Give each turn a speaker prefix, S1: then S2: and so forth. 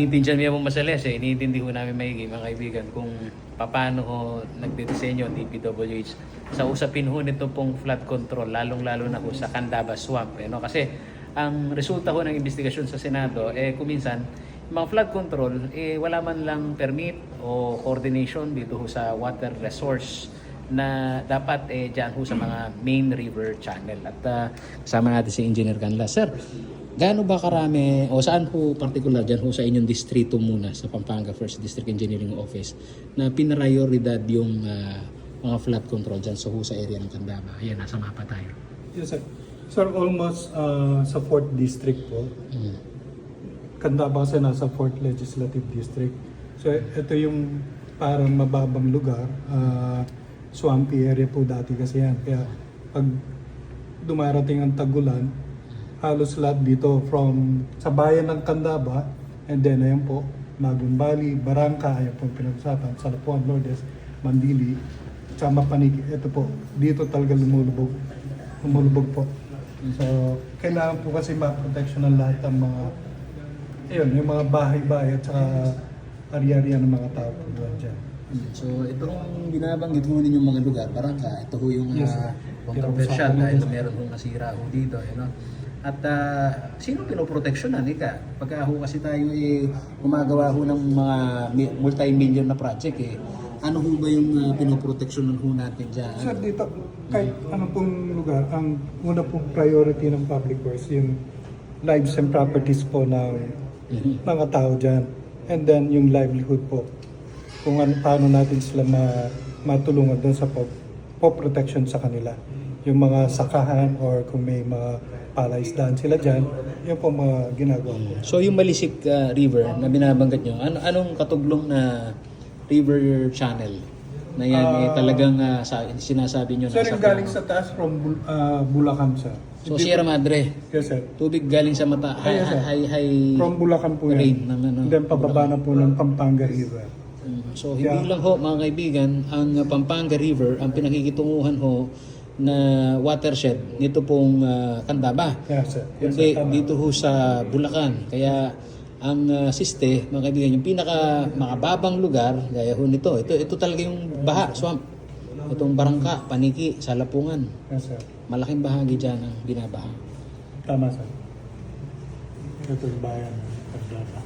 S1: Iniintindihan niya mo masales eh. Iniintindi ko namin maigi mga kaibigan kung paano ho nagdidisenyo ang DPWH sa usapin ho nito pong flood control, lalong-lalo na ho sa Candaba Swamp. Eh, no? Kasi ang resulta ho ng investigasyon sa Senado, eh kuminsan, mga flood control, eh wala man lang permit o coordination dito ho sa water resource na dapat eh dyan ho sa mga main river channel. At ah, kasama natin si Engineer Canla. Sir, gaano ba karami o saan ho particular dyan ho sa inyong distrito muna sa Pampanga First District Engineering Office na pinrayoridad yung ah, mga flood control dyan so ho sa area ng Candaba. Ayan, nasa mapa tayo.
S2: Yes, sir. Sir, almost uh, sa 4th district po.
S1: Mm.
S2: Candaba kasi nasa 4th legislative district. So, ito yung parang mababang lugar. Uh, swampy area po dati kasi yan. Kaya pag dumarating ang tagulan, halos lahat dito from sa bayan ng Candaba and then ayan po, Magun Valley, Barangka, ayan po pinag-usapan, Salapuan, Lourdes, Mandili, Chama Paniki. Ito po, dito talaga lumulubog. Lumulubog po. So, kailangan po kasi ma-protection ng lahat ng mga ayun, yung mga bahay-bahay at saka ari-arian ng mga tao po doon dyan.
S1: So itong binabanggit ho ninyong mga lugar, barangka, ito ho yung
S2: Yes, sir.
S1: controversial dahil meron hong nasira ho dito. You know? At ah, sino pinoproteksyonan? Ika, pagka ho kasi tayo eh, gumagawa ho ng mga mi- multi-million na project eh, ano ho ba yung uh, pinoproteksyonan ho natin dyan?
S2: Sir, dito, kahit anong pong lugar, ang una pong priority ng public works, yung lives and properties po ng
S1: Mhm.
S2: mga tao dyan. And then yung livelihood po. Kung ano, paano natin sila ma, matulungan doon sa po, po protection sa kanila. Yung mga sakahan or kung may mga palaisdaan sila dyan, yun po mga ginagawa po.
S1: So yung Malisik ah, River na binabanggit nyo, ano, anong katuglong na river channel? Na yan eh,
S2: Ah,
S1: talagang ah, sa, sinasabi nyo
S2: Sir,
S1: nasa
S2: yung galing sa taas from Bul- ah, Bulacan, sir.
S1: So
S2: Hindi
S1: Sierra Madre,
S2: Yes, sir.
S1: tubig galing sa mata, high,
S2: Yes, sir.
S1: high, high,
S2: From Bulacan po
S1: rain
S2: yan.
S1: ng ano.
S2: Then pababa na po ng Pampanga River.
S1: Mm, So hindi
S2: Yeah.
S1: lang ho mga kaibigan, ang uh, Pampanga River ang pinakikitunguhan ho na watershed nito pong uh, Candaba.
S2: Yes, sir. Yes,
S1: Hindi
S2: sir.
S1: Dito ho sa Bulacan. Kaya ang uh, siste, mga kaibigan, yung pinaka makababang lugar, gaya ho nito, ito, ito talaga yung baha, swamp. Itong barangka, paniki, salapungan.
S2: Yes, sir.
S1: Malaking bahagi dyan ang binabaha.
S2: Tama, sir. Ito yung bayan ng Candaba.